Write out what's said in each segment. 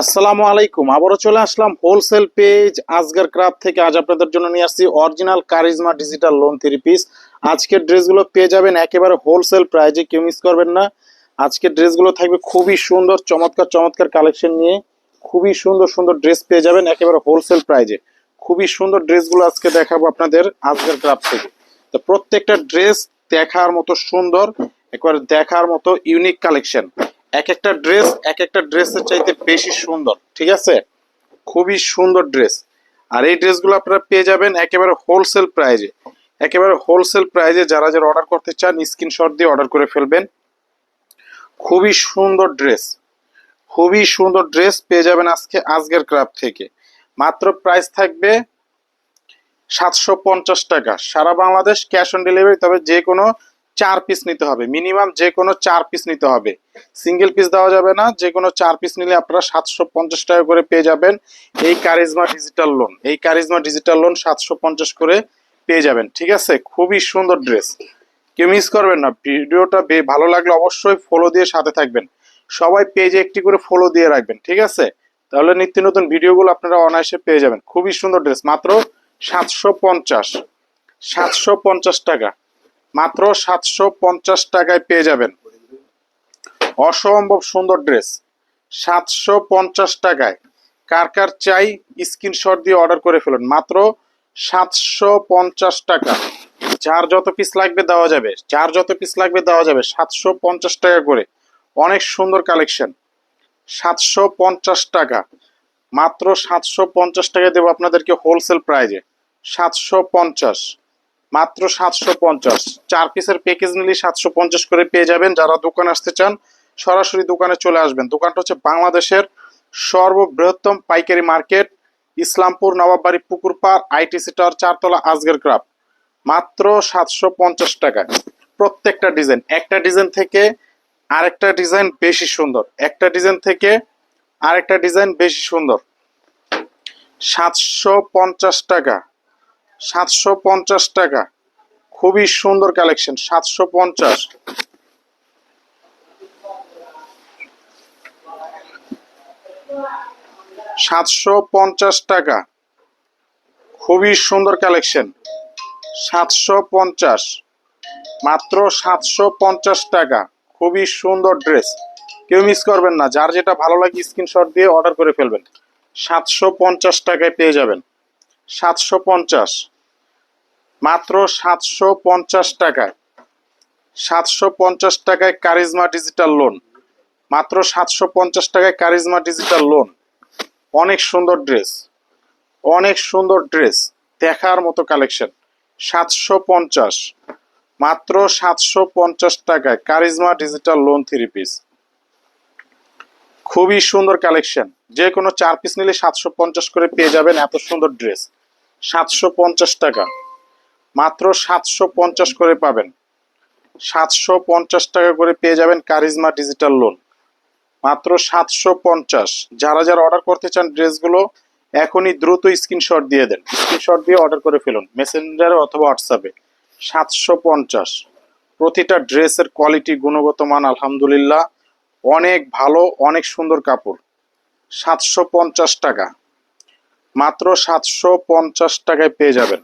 আসসালামু আলাইকুম। আবারও চলে আসলাম হোলসেল পেজ আজগার ক্রাফট থেকে। আজ আপনাদের জন্য নিয়ে আসছি original Charizma digital lawn three piece আজকের ড্রেসগুলো পেয়ে যাবেন একেবারে হোলসেল প্রাইজে কেউ মিস করবেন না। আজকের ড্রেসগুলো থাকবে খুবই সুন্দর, চমৎকার চমৎকার কালেকশন নিয়ে। খুবই সুন্দর সুন্দর ড্রেস পেয়ে যাবেন একেবারে হোলসেল প্রাইজে খুবই সুন্দর ড্রেসগুলো আজকে দেখাবো আপনাদের আজগার ক্রাফট থেকে। তো প্রত্যেকটা ড্রেস দেখার মতো সুন্দর, একবার দেখার মতো ইউনিক কালেকশন এক একটা ড্রেস এক একটা ড্রেসের চাইতে বেশি সুন্দর, ঠিক আছে? খুবই সুন্দর ড্রেস আর এই ড্রেসগুলো আপনারা পেয়ে যাবেন একেবারে হোলসেল প্রাইজে একেবারে হোলসেল প্রাইজে যারা যারা অর্ডার করতে চান স্ক্রিনশট দিয়ে অর্ডার করে ফেলবেন। খুবই সুন্দর ড্রেস খুবই সুন্দর ড্রেস পেয়ে যাবেন আজকে, আজকের ক্রাফট থেকে। মাত্র প্রাইস থাকবে সাতশো পঞ্চাশ টাকা। সারা বাংলাদেশ ক্যাশ অন ডেলিভারি তবে যে কোনো চার পিস নিতে হবে। মিনিমাম যে কোনো চার পিস নিতে হবে। সিঙ্গেল পিস দেওয়া যাবে না। যে কোনো চার পিস নিলে আপনারা সাতশো পঞ্চাশ টাকা করে পেয়ে যাবেন এই কারিজমা ডিজিটাল লোন এই কারিজমা ডিজিটাল লোন সাতশো পঞ্চাশ করে পেয়ে যাবেন। ঠিক আছে? খুবই সুন্দর ড্রেস। কেউ মিস করবেন না। ভিডিওটা বে- ভালো লাগলে অবশ্যই ফলো দিয়ে সাথে থাকবেন। সবাই পেজে একটি করে ফলো দিয়ে রাখবেন। ঠিক আছে? তাহলে নিত্য নতুন ভিডিওগুলো আপনারা অনায়াসে পেয়ে যাবেন। খুবই সুন্দর ড্রেস। মাত্র সাতশো পঞ্চাশ। সাতশো পঞ্চাশ টাকা। মাত্র সাতশো পঞ্চাশ টাকায় পেয়ে যাবেন। অসম্ভব সুন্দর ড্রেস। সাতশো পঞ্চাশ টাকায়। কার কার চাই স্ক্রিনশট দিয়ে অর্ডার করে ফেলুন। মাত্র সাতশো পঞ্চাশ টাকা। যার যত পিস লাগবে দেওয়া যাবে। যার যত পিস লাগবে দেওয়া যাবে। সাতশো পঞ্চাশ টাকা করে। অনেক সুন্দর কালেকশন। সাতশো পঞ্চাশ টাকা। মাত্র সাতশো পঞ্চাশ টাকা দেবো আপনাদেরকে হোলসেল প্রাইজে সাতশো পঞ্চাশ। মাত্র সাতশো পঞ্চাশ। চার পিসের প্যাকেজ নিলে সাতশো পঞ্চাশ করে পেয়ে যাবেন। যারা দোকানে আসতে চান, সরাসরি দোকানে চলে আসবেন। দোকানটা হচ্ছে বাংলাদেশের সর্ববৃহত্তম পাইকারি market, Islampur Nawabbari Pukurpar ITC tower চারতলা আজগের ক্রাফট। মাত্র সাতশো পঞ্চাশ টাকা প্রত্যেকটা ডিজাইন। একটা ডিজাইন থেকে আরেকটা ডিজাইন বেশি সুন্দর। একটা ডিজাইন থেকে আরেকটা ডিজাইন বেশি সুন্দর। সাতশো পঞ্চাশ টাকা। সাতশো পঞ্চাশ টাকা। খুবই সুন্দর কালেকশন সাতশো পঞ্চাশ। সাতশো পঞ্চাশ টাকা। খুবই সুন্দর কালেকশন সাতশো পঞ্চাশ। মাত্র সাতশো পঞ্চাশ টাকা। খুবই সুন্দর ড্রেস কেউ মিস করবেন না, যার যেটা ভালো লাগে স্ক্রিনশট দিয়ে অর্ডার করে ফেলবেন। সাতশো পঞ্চাশ টাকায় পেয়ে যাবেন। সাতশো পঞ্চাশ। মাত্র সাতশো পঞ্চাশ টাকায়। সাতশো পঞ্চাশ টাকায় কারিজমা ডিজিটাল লোন। মাত্র সাতশো পঞ্চাশ টাকায় কারিজমা ডিজিটাল লোন। অনেক সুন্দর ড্রেস। অনেক সুন্দর ড্রেস। দেখার মতো কালেকশন। সাতশো পঞ্চাশ। মাত্র সাতশো পঞ্চাশ টাকায় Charizma digital lawn three piece. খুবই সুন্দর কালেকশন। যে কোনো চার পিস নিলে সাতশো পঞ্চাশ করে পেয়ে যাবেন এত সুন্দর ড্রেস। সাতশো পঞ্চাশ টাকা। মাত্র সাতশো পঞ্চাশ করে পাবেন। সাতশো পঞ্চাশ টাকা করে পেয়ে যাবেন কারিজমা ডিজিটাল লোন। মাত্র সাতশো পঞ্চাশ। যারা যারা অর্ডার করতে চান ড্রেসগুলো, এখনই দ্রুত স্ক্রিনশট দিয়ে দেন। স্ক্রিনশট দিয়ে অর্ডার করে ফেলুন। মেসেঞ্জারে অথবা হোয়াটসঅ্যাপে। সাতশো পঞ্চাশ। প্রতিটা ড্রেসের কোয়ালিটি, গুণগত মান, আলহামদুলিল্লাহ। অনেক ভালো, অনেক সুন্দর কাপড়। সাতশো পঞ্চাশ টাকা। মাত্র সাতশো পঞ্চাশ টাকায় পেয়ে যাবেন।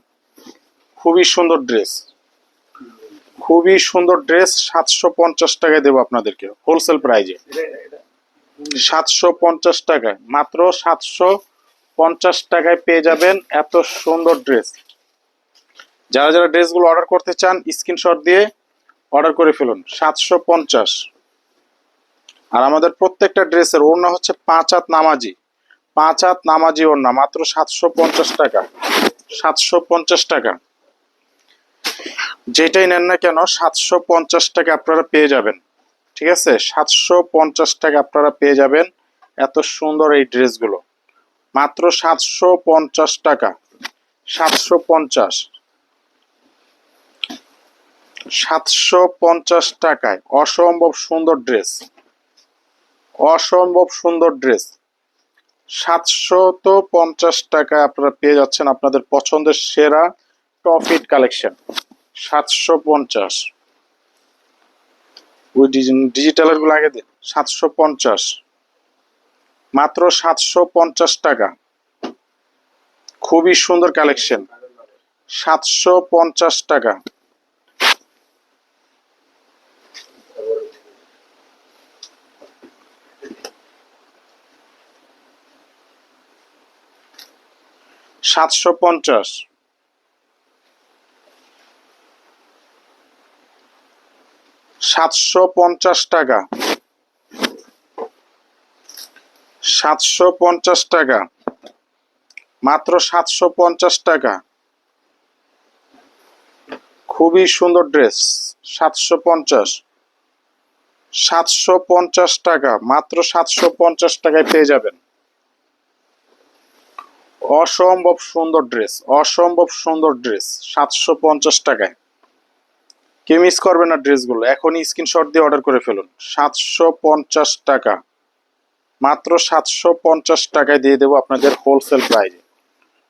খুবই সুন্দর ড্রেস। খুবই সুন্দর ড্রেস, সাতশো পঞ্চাশ টাকায় দেবো আপনাদেরকে, হোলসেল প্রাইজে। সাতশো পঞ্চাশ টাকায়, মাত্র সাতশো পঞ্চাশ টাকায় পেয়ে যাবেন এত সুন্দর ড্রেস। যারা যারা ড্রেসগুলো অর্ডার করতে চান, স্ক্রিনশট দিয়ে অর্ডার করে ফেলুন। সাতশো পঞ্চাশ। আর আমাদের প্রত্যেকটা ড্রেসের ওড়না হচ্ছে পাঁচ হাত নামাজি। পাঁচ হাত নামাজি ওড়না, মাত্র সাতশো পঞ্চাশ টাকা। সাতশো পঞ্চাশ টাকা। যেটাই নেন না কেন, সাতশো পঞ্চাশ টাকা আপনারা পেয়ে যাবেন। ঠিক আছে? সাতশো পঞ্চাশ টাকা আপনারা পেয়ে যাবেন এত সুন্দর এই ড্রেসগুলো। মাত্র সাতশো পঞ্চাশ টাকা। সাতশো পঞ্চাশ। সাতশো পঞ্চাশ টাকায় অসম্ভব সুন্দর ড্রেস। অসম্ভব সুন্দর ড্রেস। সাতশো তো পঞ্চাশ টাকায় আপনারা পেয়ে যাচ্ছেন আপনাদের পছন্দের সেরা টফিট কালেকশন। সাতশো পঞ্চাশ। ওই ডিজিটালেরগুলো আগে দিন। সাতশো পঞ্চাশ। মাত্র সাতশো পঞ্চাশ টাকা। খুবই সুন্দর কালেকশন। সাতশো পঞ্চাশ টাকা। সাতশো পঞ্চাশ। সাতশো পঞ্চাশ টাকা। সাতশো পঞ্চাশ টাকা। মাত্র সাতশো পঞ্চাশ টাকা। খুবই সুন্দর ড্রেস, সাতশো পঞ্চাশ। সাতশো পঞ্চাশ টাকা, মাত্র সাতশো পঞ্চাশ টাকায় পেয়ে যাবেন। অসম্ভব সুন্দর ড্রেস অসম্ভব সুন্দর ড্রেস সাতশো পঞ্চাশ টাকায়। কেউ মিস করবে না ড্রেসগুলো এখনই স্ক্রিনশট দিয়ে অর্ডার করে ফেলুন। সাতশো পঞ্চাশ টাকা। মাত্র সাতশো পঞ্চাশ টাকায় দিয়ে দেবো আপনাদের হোলসেল প্রাইজে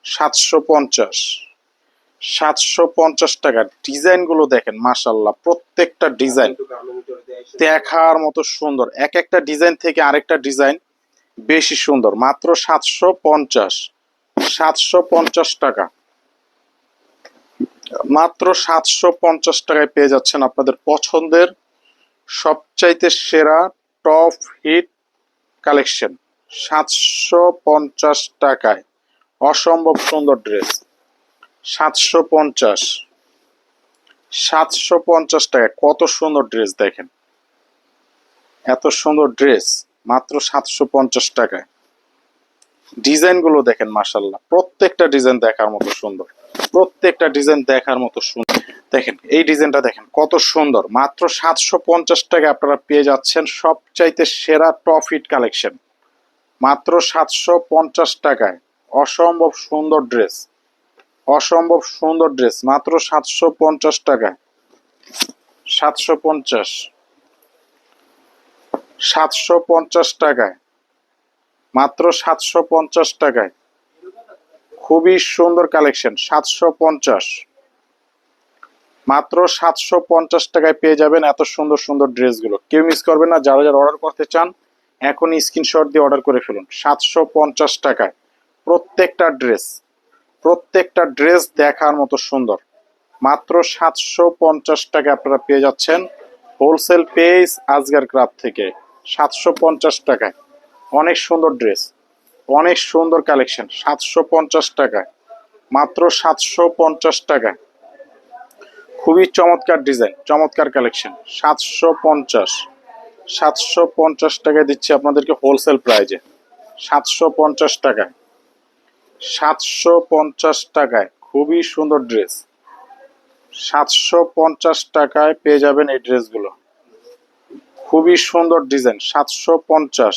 সাতশো পঞ্চাশ। সাতশো পঞ্চাশ টাকা ডিজাইনগুলো দেখেন মাসাল্লাহ প্রত্যেকটা ডিজাইন দেখার মতো সুন্দর। এক একটা ডিজাইন থেকে আরেকটা ডিজাইন বেশি সুন্দর। মাত্র সাতশো পঞ্চাশ। সাতশো পঞ্চাশ টাকা। মাত্র সাতশো পঞ্চাশ টাকায় পেয়ে যাচ্ছেন আপনাদের পছন্দের সবচাইতে সেরা টপ হিট কালেকশন। সাতশো পঞ্চাশ টাকায় অসম্ভব সুন্দর ড্রেস। সাতশো পঞ্চাশ। সাতশো পঞ্চাশ টাকায় কত সুন্দর ড্রেস দেখেন। এত সুন্দর ড্রেস, মাত্র সাতশো পঞ্চাশ টাকায়। ডিজাইনগুলো দেখেন মাসাল্লাহ প্রত্যেকটা ডিজাইন দেখার মতো সুন্দর। প্রত্যেকটা ডিজাইন দেখার মতো সুন্দর। দেখেন, এই ডিজাইনটা দেখেন, কত সুন্দর। মাত্র সাতশো পঞ্চাশ টাকা আপনারা পেয়ে যাচ্ছেন সবচাইতে সেরা প্রফিট কালেকশন। মাত্র সাতশো পঞ্চাশ টাকায়। অসম্ভব সুন্দর ড্রেস। অসম্ভব সুন্দর ড্রেস। মাত্র সাতশো পঞ্চাশ টাকায়। সাতশো পঞ্চাশ। সাতশো পঞ্চাশ টাকায়। মাত্র সাতশো পঞ্চাশ টাকায়। খুবই সুন্দর কালেকশন সাতশো পঞ্চাশ। মাত্র সাতশো পঞ্চাশ টাকায় পেয়ে যাবেন এত সুন্দর সুন্দর ড্রেসগুলো। কেউ মিস করবেন না, যারা যারা অর্ডার করতে চান, এখনই স্ক্রিনশট দিয়ে অর্ডার করে ফেলুন। সাতশো পঞ্চাশ টাকায় প্রত্যেকটা ড্রেস প্রত্যেকটা ড্রেস দেখার মতো সুন্দর। মাত্র সাতশো পঞ্চাশ টাকা আপনারা পেয়ে যাচ্ছেন হোলসেল পেজ আজগার ক্রাফ থেকে। সাতশো পঞ্চাশ টাকায়। অনেক সুন্দর ড্রেস, অনেক সুন্দর কালেকশন, সাতশো পঞ্চাশ টাকায়, মাত্র সাতশো পঞ্চাশ টাকায়। খুবই চমৎকার ডিজাইন, চমৎকার কালেকশন, সাতশো পঞ্চাশ সাতশো পঞ্চাশ টাকায় দিচ্ছি আপনাদেরকে হোলসেল প্রাইজে সাতশো পঞ্চাশ টাকায়। সাতশো পঞ্চাশ টাকায়, খুবই সুন্দর ড্রেস, সাতশো পঞ্চাশ টাকায় পেয়ে যাবেন এই ড্রেসগুলো। খুবই সুন্দর ডিজাইন, সাতশো পঞ্চাশ।